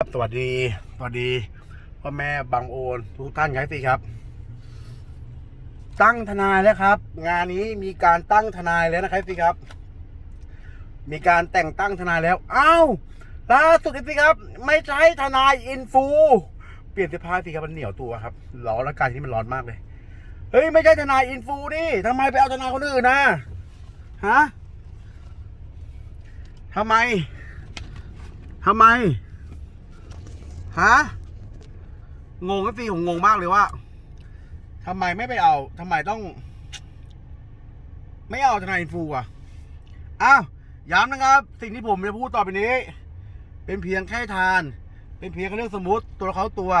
ครับสวัสดี สวัสดีพ่อแม่บางโอนทุกท่านครับสิครับ ตั้งทนายแล้วครับ งานนี้มีการตั้งทนายแล้วนะครับสิครับ มีการแต่งตั้งทนายแล้วอ้าวล่าสุดสิครับ ไม่ใช่ทนายอินฟูเปลี่ยนเสื้อผ้าสิครับมันเหนียวตัวครับร้อนแล้วการที่มันร้อนมากเลยเฮ้ยไม่ใช่ทนายอินฟูนี่ทำไมไปเอาทนายคนอื่นนะฮะทำไมทำไม ฮะ งงก็สิผมงงมากเลยว่าทำไมไม่ไปเอาทำไมต้อง ไม่เอาทนายอินฟูอะ อ้าวย้ำนะครับ สิ่งที่ผมจะพูดต่อไปนี้ เป็นเพียงแค่ทาน เป็นเพียงเรื่องสมมติตัวเขาตัว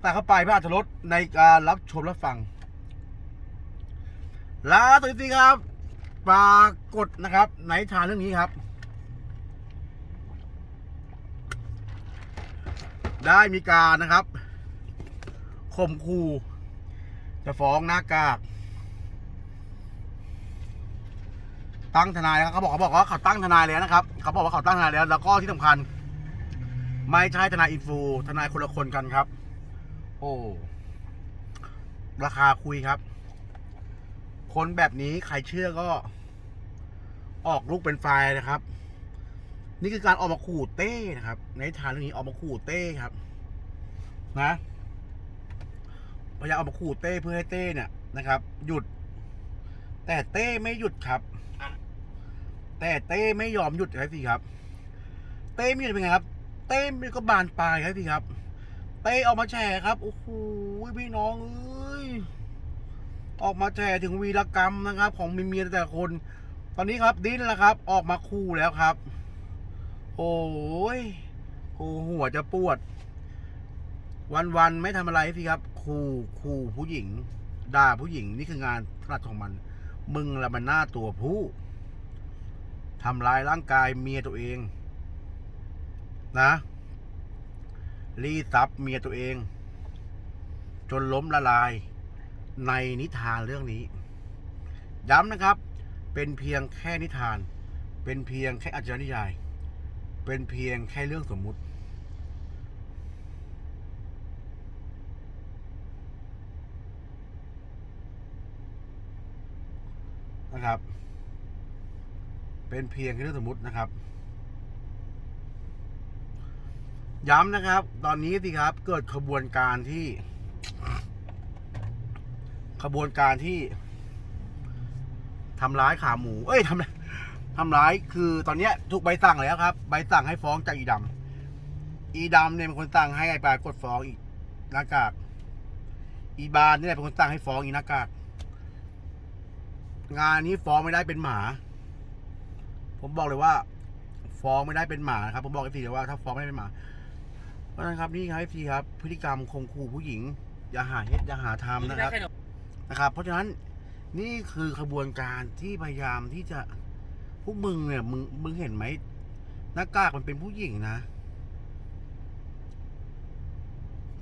แต่เข้าไปเพื่ออาจจะลดในการรับชมรับฟังล่าสุดสิครับ ปรากฏนะครับ ในทานเรื่องนี้ครับ ได้มีการนะครับข่มขู่จะฟ้องหน้ากาก ตั้งทนายแล้วเขาบอกเขาบอกว่าเขาตั้งทนายแล้วนะครับ เขาบอกว่าเขาตั้งทนายแล้ว แล้วก็ที่สำคัญ ไม่ใช่ทนายอินฟูทนายคนละคนกันครับ โอ้ราคาคุยครับ คนแบบนี้ใครเชื่อก็ออกลูกเป็นไฟล์นะครับ นี่คือการออกมาขู่เต้นะครับ ในทางเรื่องนี้ออกมาขู่เต้ครับ นะพยายามออกมาขู่เต้เพื่อให้เต้เนี่ยนะครับ หยุด แต่เต้ไม่หยุดครับ แต่เต้ไม่ยอมหยุดครับสิครับ เต้ไม่หยุดเป็นไงครับ เต้มันก็บานปลายครับสิครับ เต้ออกมาแฉครับโอ้โหพี่น้องเอ้ยออกมาแฉถึงวีรกรรมนะครับ ของมีเมียแต่คน ตอนนี้ครับดิ้นแล้วครับ ออกมาคู่แล้วครับ โอ้ยโอ้หัวจะปวด วันๆไม่ทำอะไรสิครับขู่ขู่ผู้หญิง ด่าผู้หญิงนี่คืองานถนัดของมัน มึงละมันหน้าตัวผู้ทำร้ายร่างกายเมียตัวเอง นะรีดทรัพย์เมียตัวเอง จนล้มละลาย ในนิทานเรื่องนี้ ย้ำนะครับ เป็นเพียงแค่นิทาน เป็นเพียงแค่อาจารย์นิยาย เป็นเพียงแค่เรื่องสมมุติ นะครับ เป็นเพียงแค่เรื่องสมมุตินะครับ ย้ำนะครับ ตอนนี้สิครับ เกิดขบวนการที่ ขบวนการที่ทำร้ายขาหมู เอ้ยทำ ทำร้ายคือตอนเนี้ยถูกใบสั่งแล้วครับ ใบสั่งให้ฟ้องจากอีดำอีดำเนี่ยเป็นคนสั่งให้ไอ้ปลากดฟ้องอีกหน้ากากอีบานนี่แหละเป็นคนสั่งให้ฟ้องอีหน้ากากงานนี้ฟ้องไม่ได้เป็นหมา ผมบอกเลยว่าฟ้องไม่ได้เป็นหมานะครับผมบอกไอ้ทีเลยว่าถ้าฟ้องไม่ได้เป็นหมาเพราะนั้นครับนี่ครับไอ้ทีครับพฤติกรรมข่มขู่ผู้หญิง อย่าหาเฮ็ดอย่าหาทำนะครับนะครับ เพราะฉะนั้นนี่คือขบวนการที่พยายามที่จะ พวกมึงเนี่ยมึงมึงเห็นไหมหน้ากากมันเป็นผู้หญิงนะ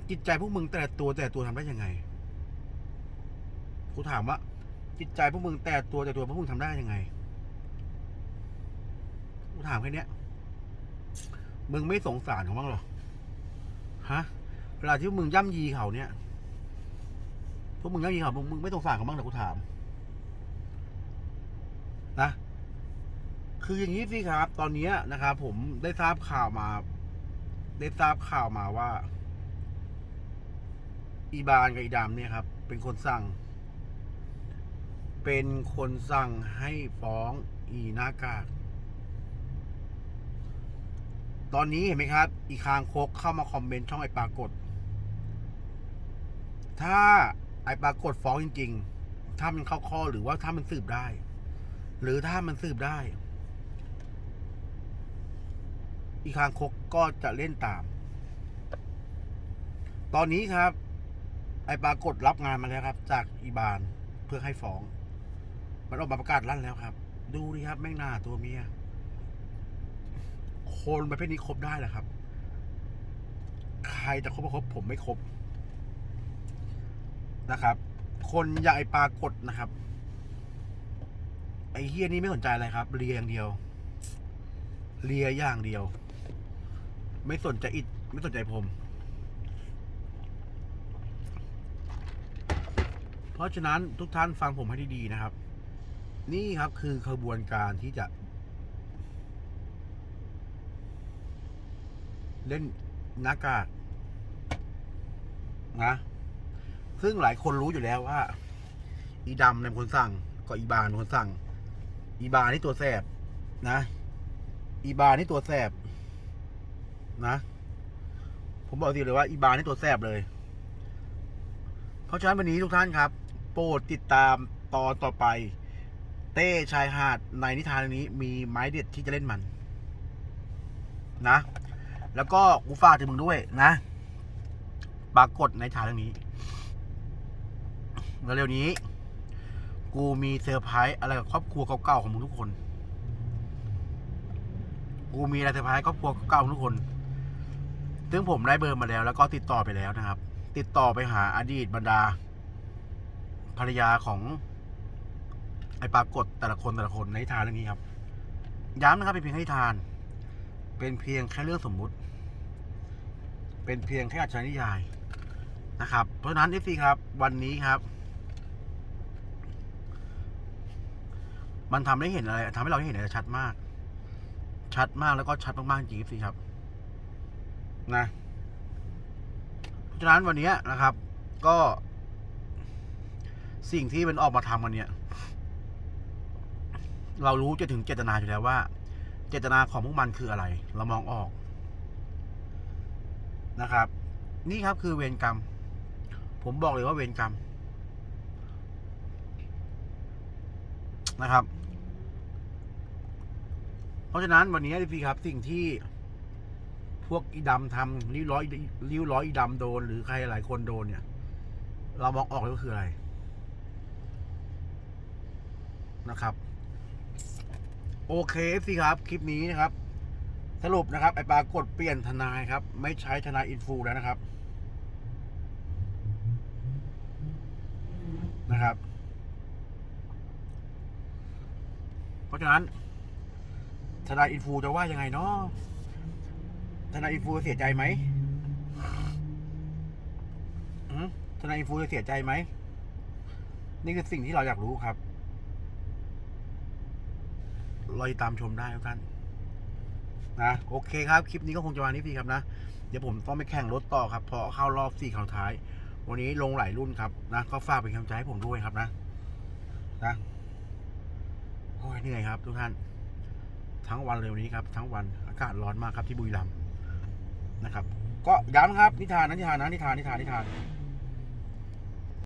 จิตใจพวกมึงแต่ละตัวแต่ละตัวทำได้ยังไงกูถามว่า จิตใจพวกมึงแต่ละตัวแต่ละตัวพวกมึงทำได้ยังไงกูถามแค่นี้ยมึงไม่สงสารเขาบ้างหรอฮะเวลาที่มึงย่ำยีเขาเนี่ยพวกมึงก็มีครับมึงมึงไม่สงสารเขาบ้างเหรอกูถาม นะ คืออย่างนี้สิครับ ตอนนี้นะครับผมได้ทราบข่าวมา ได้ทราบข่าวมาว่า อีบานกับอีดำเนี่ยครับ เป็นคนสั่ง เป็นคนสั่งให้ฟ้องอีหน้ากากตอนนี้เห็นไหมครับ อีคางคกเข้ามาคอมเมนต์ช่องไอปรากฏ ถ้าไอปรากฏฟ้องจริง ๆ ถ้ามันเข้าข้อหรือว่าถ้ามันสืบได้ หรือถ้ามันสืบได้ อีคางคกก็จะเล่นตาม ตอนนี้ครับ ไอปรากฏรับงานมาแล้วครับ จากอีบานเพื่อให้ฟ้อง มันออกมาประกาศลั่นแล้วครับ ดูดิครับ แม่งหน้าตัวเมีย คนประเภทนี้ครบได้เหรอครับ ใครจะครบก็คบผมไม่ครบนะครับ คนอย่างไอปรากฏนะครับ ไอเฮียนี่ไม่สนใจอะไรครับเลียอย่างเดียวเลียอย่างเดียว ไม่สนใจอิดไม่สนใจผม เพราะฉะนั้นทุกท่านฟังผมให้ดีๆนะครับ นี่ครับคือขบวนการที่จะ เล่นนากากนะ ซึ่งหลายคนรู้อยู่แล้วว่า อีดำเป็นคนสั่ง ก็อีบานเป็นคนสั่ง อีบานี่ตัวแสบนะ อีบานี่ตัวแสบ นะ ผมบอกทีเลยว่าอีบานี่ตัวแสบเลย เพราะฉะนั้นวันนี้ทุกท่านครับ โปรดติดตามตอนต่อไป เต้ชายหาดในนิทานเรื่องนี้มีไม้เด็ดที่จะเล่นมัน นะ แล้วก็กูฝากถึงมึงด้วยนะ ปรากฏในฉากเรื่องนี้แล้วเร็วนี้ กูมีเซอร์ไพรส์อะไรกับครอบครัวเก่าๆของมึงทุกคน กูมีอะไรเซอร์ไพรส์ครอบครัวเก่าๆของทุกคน ซึ่งผมได้เบอร์มาแล้ว แล้วก็ติดต่อไปแล้วนะครับ ติดต่อไปหาอดีตบรรดา ภรรยาของไอ้ปรากฏแต่ละคนแต่ละคนในทานเรื่องนี้ครับ ย้ำนะครับเป็นเพียงให้ทาน เป็นเพียงแค่เรื่องสมมุติ เป็นเพียงแค่อัจฉริยายนะครับ เพราะฉะนั้นเอฟซีครับ วันนี้ครับ มันทำให้เห็นอะไรทำให้เราได้เห็นอะไรชัดมาก ชัดมากแล้วก็ชัดมากๆจริงๆสิครับ นะเพราะฉะนั้นวันนี้นะครับ ก็สิ่งที่มันออกมาทำกันเนี่ย เรารู้จะถึงเจตนาอยู่แล้วว่า เจตนาของพวกมันคืออะไร เรามองออกนะครับ นี่ครับคือเวรกรรม ผมบอกเลยว่าเวรกรรมนะครับ เพราะฉะนั้นวันนี้พี่ครับสิ่งที่ วกอีดำทำริ้วร้อยริ้วร้อยอีดำโดน หรือใครหลายคนโดนเนี่ย เรามองออกเลยว่าคืออะไรนะครับ โอเคสิครับ คลิปนี้นะครับ สรุปนะครับ ไอ้ปากฏเปลี่ยนทนายครับ ไม่ใช้ทนายอินฟูแล้วนะครับนะครับ เพราะฉะนั้นทนายอินฟูจะว่ายังไงเนาะ ทนายอินฟูเสียใจไหมทนายอินฟูจะเสียใจไหม นี่คือสิ่งที่เราอยากรู้ครับรอติดตามชมได้ทุกท่านนะโอเคครับ คลิปนี้ก็คงจะวันนี้พี่ครับนะ เดี๋ยวผมต้องไปแข่งรถต่อครับเพอเข้ารอบสี่ข่าวท้าย วันนี้ลงหลายรุ่นครับนะก็ฝากเป็นกำลังใจให้ผมด้วยครับนะนะโอ้ยเหนื่อยครับทุกท่าน ทั้งวันเลยวันนี้ครับ ทั้งวันอากาศร้อนมากครับที่บุรีรัมย์ นะครับ ก็ย้ำครับนิทานนะนิทานนะนิทานนิทานนิทาน